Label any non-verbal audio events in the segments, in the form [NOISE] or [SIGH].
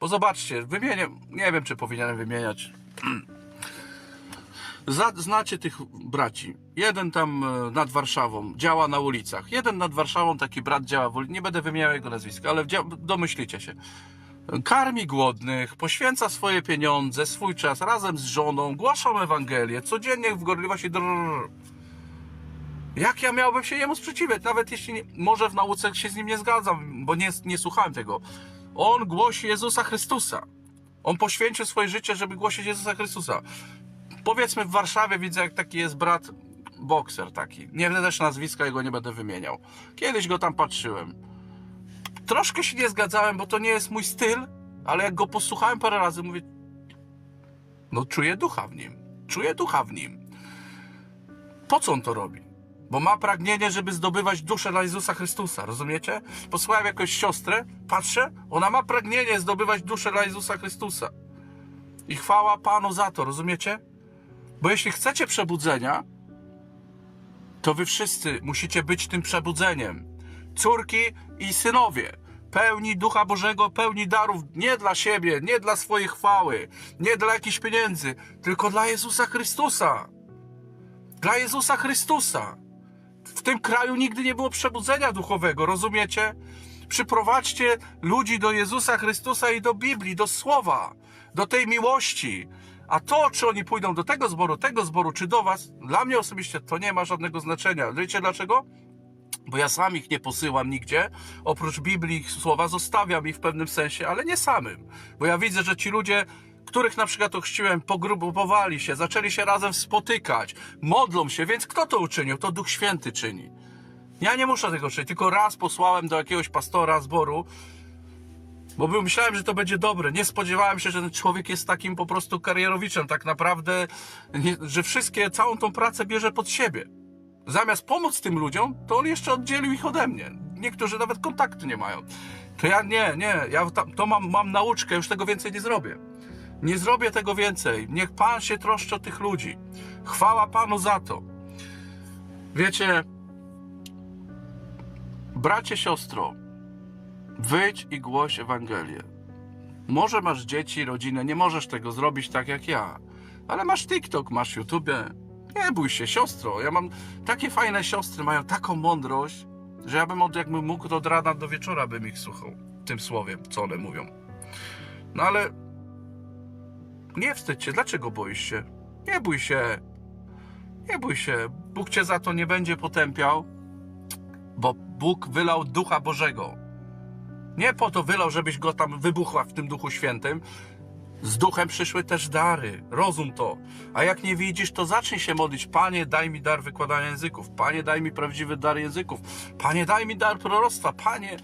Bo zobaczcie, wymienię, nie wiem czy powinienem wymieniać. [CLEARS THROAT] Znacie tych braci. Jeden tam e, nad Warszawą działa na ulicach. Jeden nad Warszawą, taki brat działa w ulicy. Nie będę wymieniał jego nazwiska, ale domyślicie się. Karmi głodnych, poświęca swoje pieniądze, swój czas razem z żoną, głaszą Ewangelię, codziennie w gorliwości. Jak ja miałbym się jemu sprzeciwiać? Nawet jeśli nie, może w nauce się z nim nie zgadzam, bo nie, nie słuchałem tego. On głosi Jezusa Chrystusa. On poświęcił swoje życie, żeby głosić Jezusa Chrystusa. Powiedzmy w Warszawie widzę, jak taki jest brat bokser taki. Nie wiem też nazwiska, jego nie będę wymieniał. Kiedyś go tam patrzyłem. Troszkę się nie zgadzałem, bo to nie jest mój styl, ale jak go posłuchałem parę razy, mówię, no czuję ducha w nim. Czuję ducha w nim. Po co on to robi? Bo ma pragnienie, żeby zdobywać duszę dla Jezusa Chrystusa, rozumiecie? Posłuchałem jakąś siostrę, patrzę, ona ma pragnienie zdobywać duszę dla Jezusa Chrystusa. I chwała Panu za to, rozumiecie? Bo jeśli chcecie przebudzenia, to wy wszyscy musicie być tym przebudzeniem. Córki i synowie, pełni Ducha Bożego, pełni darów nie dla siebie, nie dla swojej chwały, nie dla jakichś pieniędzy, tylko dla Jezusa Chrystusa. Dla Jezusa Chrystusa. W tym kraju nigdy nie było przebudzenia duchowego, rozumiecie? Przyprowadźcie ludzi do Jezusa Chrystusa i do Biblii, do Słowa, do tej miłości. A to, czy oni pójdą do tego zboru, tego zboru, czy do was, dla mnie osobiście to nie ma żadnego znaczenia. Wiecie dlaczego? Bo ja sam ich nie posyłam nigdzie. Oprócz Biblii ich słowa zostawiam ich w pewnym sensie, ale nie samym. Bo ja widzę, że ci ludzie, których na przykład ochrzciłem, pogrupowali się, zaczęli się razem spotykać, modlą się, więc kto to uczynił? To Duch Święty czyni. Ja nie muszę tego czynić, tylko raz posłałem do jakiegoś pastora zboru, bo myślałem, że to będzie dobre. Nie spodziewałem się, że ten człowiek jest takim po prostu karierowiczem, tak naprawdę, że wszystkie, całą tą pracę bierze pod siebie. Zamiast pomóc tym ludziom, to on jeszcze oddzielił ich ode mnie. Niektórzy nawet kontaktu nie mają. To ja nie, nie, ja tam, to mam, mam nauczkę, już tego więcej nie zrobię. Nie zrobię tego więcej. Niech Pan się troszczy o tych ludzi. Chwała Panu za to. Wiecie, bracie, siostro, wyjdź i głoś Ewangelię. Może masz dzieci, rodzinę, nie możesz tego zrobić tak jak ja, ale masz TikTok, masz YouTube. Nie bój się, siostro. Ja mam takie fajne siostry, mają taką mądrość, że ja bym od, jakbym mógł to od rana do wieczora bym ich słuchał tym słowiem, co one mówią. No ale nie wstydź się, dlaczego boisz się? Nie bój się. Nie bój się. Bóg cię za to nie będzie potępiał, bo Bóg wylał Ducha Bożego. Nie po to wylał, żebyś go tam wybuchła w tym Duchu Świętym. Z Duchem przyszły też dary. Rozum to. A jak nie widzisz, to zacznij się modlić. Panie, daj mi dar wykładania języków. Panie, daj mi prawdziwy dar języków. Panie, daj mi dar proroctwa. Panie,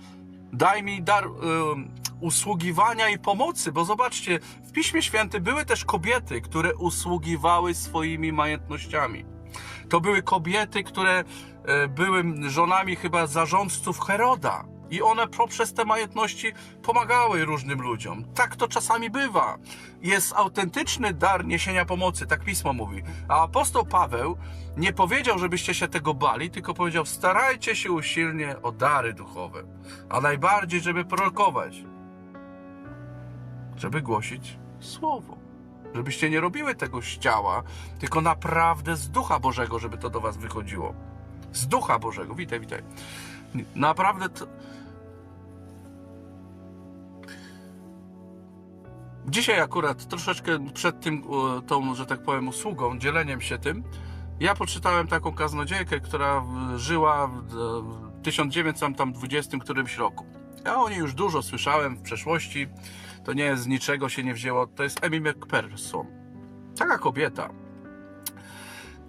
daj mi dar ym, usługiwania i pomocy. Bo zobaczcie, w Piśmie Świętym były też kobiety, które usługiwały swoimi majątnościami. To były kobiety, które e, były żonami chyba zarządców Heroda. I one poprzez te majątności pomagały różnym ludziom. Tak to czasami bywa. Jest autentyczny dar niesienia pomocy, tak pismo mówi. A apostoł Paweł nie powiedział, żebyście się tego bali, tylko powiedział: starajcie się usilnie o dary duchowe, a najbardziej, żeby prorokować, żeby głosić słowo. Żebyście nie robiły tego z ciała, tylko naprawdę z ducha Bożego, żeby to do was wychodziło. Z ducha Bożego. Witaj, witaj. Naprawdę. To... Dzisiaj akurat troszeczkę przed tym, e, tą, że tak powiem, usługą, dzieleniem się tym, ja poczytałem taką kaznodziejkę, która żyła w w 1920 którymś roku. Ja o niej już dużo słyszałem w przeszłości. To nie jest z niczego się nie wzięło. To jest Emmy McPherson. Taka kobieta,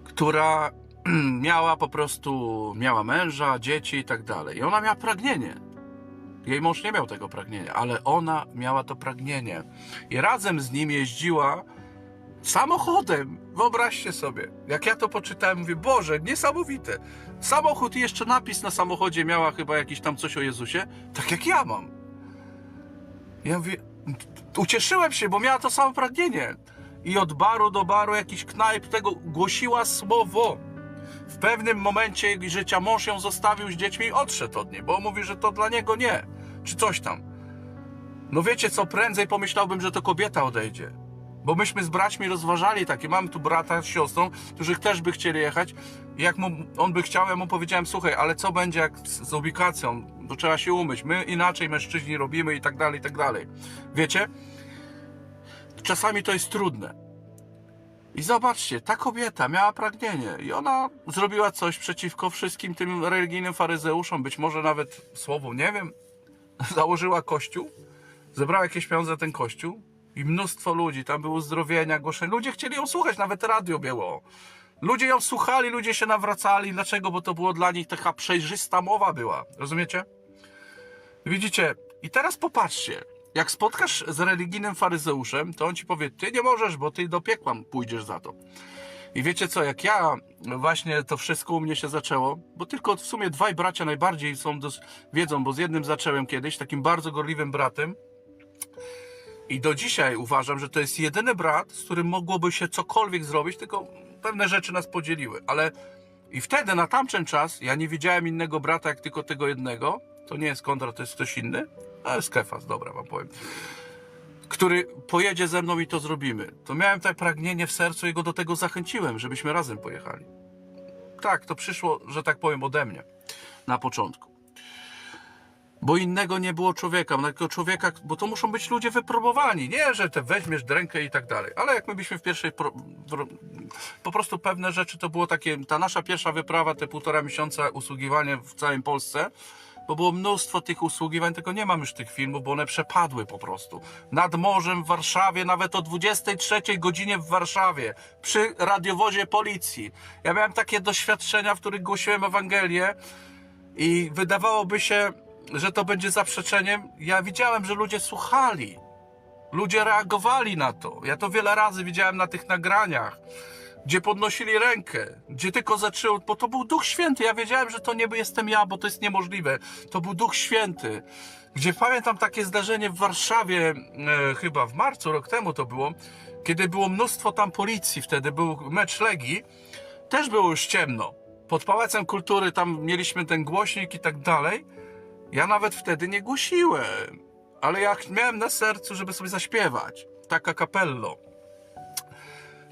która [CLEARS THROAT] miała po prostu, miała męża, dzieci i tak dalej. I ona miała pragnienie. Jej mąż nie miał tego pragnienia, ale ona miała to pragnienie. I razem z nim jeździła samochodem. Wyobraźcie sobie. Jak ja to poczytałem, mówię, Boże, niesamowite. Samochód i jeszcze napis na samochodzie miała chyba jakiś tam coś o Jezusie, tak jak ja mam. Ja mówię, ucieszyłem się, bo miała to samo pragnienie. I od baru do baru, jakiś knajp tego głosiła słowo. W pewnym momencie jej życia mąż ją zostawił z dziećmi i odszedł od niej, bo mówi, że to dla niego nie, czy coś tam. No wiecie co, prędzej pomyślałbym, że to kobieta odejdzie. Bo myśmy z braćmi rozważali takie, mam tu brata z siostrą, którzy też by chcieli jechać. Jak mu, on by chciał, ja mu powiedziałem, słuchaj, ale co będzie jak z, z ubikacją? To trzeba się umyć. My inaczej mężczyźni robimy i tak dalej, i tak dalej. Wiecie? Czasami to jest trudne. I zobaczcie, ta kobieta miała pragnienie i ona zrobiła coś przeciwko wszystkim tym religijnym faryzeuszom, być może nawet słowu, nie wiem, [LAUGHS] założyła kościół, zebrała jakieś pieniądze na ten kościół i mnóstwo ludzi, tam były uzdrowienia, głoszenia. Ludzie chcieli ją słuchać, nawet radio było. Ludzie ją słuchali, ludzie się nawracali. Dlaczego? Bo to było dla nich taka przejrzysta mowa była. Rozumiecie? Widzicie? I teraz popatrzcie. Jak spotkasz z religijnym faryzeuszem, to on ci powie, ty nie możesz, bo ty do piekła pójdziesz za to. I wiecie co, jak ja właśnie to wszystko u mnie się zaczęło, bo tylko w sumie dwaj bracia najbardziej są dos- wiedzą, bo z jednym zacząłem kiedyś, takim bardzo gorliwym bratem. I do dzisiaj uważam, że to jest jedyny brat, z którym mogłoby się cokolwiek zrobić, tylko pewne rzeczy nas podzieliły. Ale i wtedy, na tamten czas, ja nie widziałem innego brata, jak tylko tego jednego. To nie jest Kondra, to jest ktoś inny. Ale Skefas, dobra wam powiem. Który pojedzie ze mną i to zrobimy. To miałem tak pragnienie w sercu i go do tego zachęciłem, żebyśmy razem pojechali. Tak, to przyszło, że tak powiem, ode mnie na początku. Bo innego nie było człowieka, takiego człowieka, bo to muszą być ludzie wypróbowani. Nie, że te weźmiesz rękę i tak dalej. Ale jak my byliśmy w pierwszej. Pro, pro, po prostu pewne rzeczy to było takie. Ta nasza pierwsza wyprawa, te półtora miesiąca usługiwania w całej Polsce, bo było mnóstwo tych usługiwań, tylko nie mam już tych filmów, bo one przepadły po prostu. Nad morzem w Warszawie, nawet o 23 godzinie w Warszawie, przy radiowozie policji. Ja miałem takie doświadczenia, w których głosiłem Ewangelię i wydawałoby się, że to będzie zaprzeczeniem. Ja widziałem, że ludzie słuchali. Ludzie reagowali na to. Ja to wiele razy widziałem na tych nagraniach, gdzie podnosili rękę, gdzie tylko zaczęło, bo to był Duch Święty. Ja wiedziałem, że to nie jestem ja, bo to jest niemożliwe. To był Duch Święty. Gdzie pamiętam takie zdarzenie w Warszawie, e, chyba w marcu, rok temu to było, kiedy było mnóstwo tam policji, wtedy był mecz Legii, też było już ciemno. Pod Pałacem Kultury tam mieliśmy ten głośnik i tak dalej. Ja nawet wtedy nie głosiłem, ale jak miałem na sercu, żeby sobie zaśpiewać, taka kapello.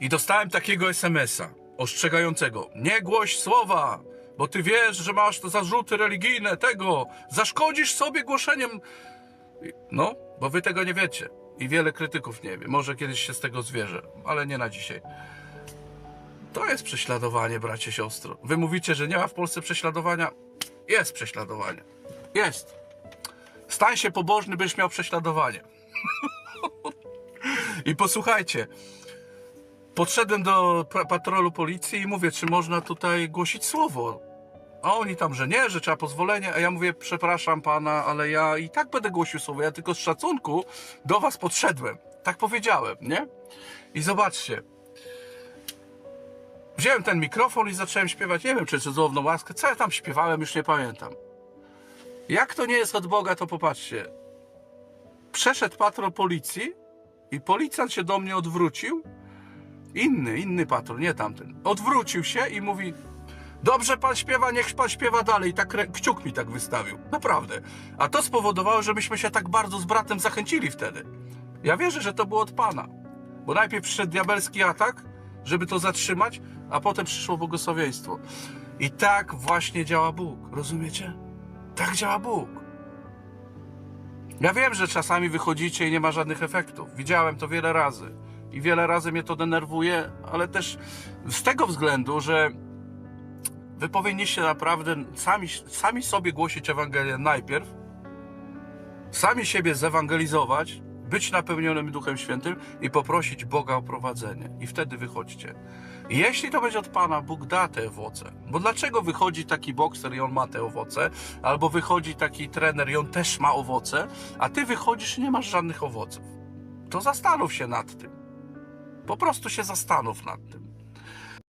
I dostałem takiego SMS-a ostrzegającego: Nie głoś słowa, bo ty wiesz, że masz to zarzuty religijne, tego, zaszkodzisz sobie głoszeniem. No, bo wy tego nie wiecie. I wiele krytyków nie wie. Może kiedyś się z tego zwierzę, ale nie na dzisiaj. To jest prześladowanie, bracie, siostro. Wy mówicie, że nie ma w Polsce prześladowania. Jest prześladowanie. Jest. Stań się pobożny, byś miał prześladowanie. I posłuchajcie. Podszedłem do patrolu policji i mówię, czy można tutaj głosić słowo. A oni tam, że nie, że trzeba pozwolenie. A ja mówię, przepraszam pana, ale ja i tak będę głosił słowo. Ja tylko z szacunku do was podszedłem. Tak powiedziałem, nie? I zobaczcie. Wziąłem ten mikrofon i zacząłem śpiewać. Nie wiem, czy cudowną łaskę. Co ja tam śpiewałem, już nie pamiętam. Jak to nie jest od Boga, to popatrzcie. Przeszedł patrol policji i policjant się do mnie odwrócił. Inny, inny patrol, nie tamten. Odwrócił się i mówi: Dobrze pan śpiewa, niech pan śpiewa dalej. I tak kciuk mi tak wystawił. Naprawdę. A to spowodowało, że myśmy się tak bardzo z bratem zachęcili wtedy. Ja wierzę, że to było od pana. Bo najpierw przyszedł diabelski atak, żeby to zatrzymać, a potem przyszło błogosławieństwo. I tak właśnie działa Bóg. Rozumiecie? Tak działa Bóg. Ja wiem, że czasami wychodzicie i nie ma żadnych efektów. Widziałem to wiele razy. I wiele razy mnie to denerwuje, ale też z tego względu, że wy powinniście naprawdę sami, sami sobie głosić Ewangelię najpierw, sami siebie zewangelizować, być napełnionym Duchem Świętym i poprosić Boga o prowadzenie. I wtedy wychodźcie. Jeśli to będzie od Pana, Bóg da te owoce. Bo dlaczego wychodzi taki bokser i on ma te owoce, albo wychodzi taki trener i on też ma owoce, a ty wychodzisz i nie masz żadnych owoców? To zastanów się nad tym. Po prostu się zastanów nad tym.